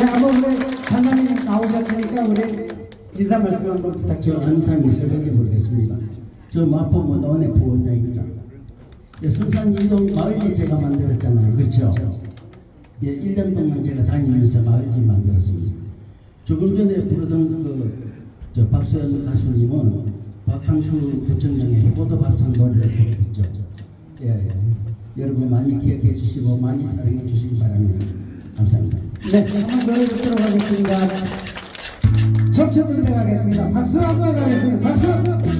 네, 한번 우리 장관님 나오셨으니까 우리 인사 말씀 한번 저 부탁드립니다. 안상이 설명해 보겠습니다. 저 마포구 논의 부원장입니다. 예, 성산 이동 마을이 제가 만들었잖아요. 그렇죠? 예, 1년 동안 제가 다니면서 마을집 만들었습니다. 조금 전에 부르던 그, 저 박수현 가수님은 박항수 구청장의 해보도 밥상 노래를 부르겠죠. 예, 예. 여러분 많이 기억해 주시고 많이 사랑해 주시기 바랍니다. 감사합니다. 네, 한번 노래 듣도록 하겠습니다. 청춘 들어가겠습니다. 박수 한번 가겠습니다. 박수!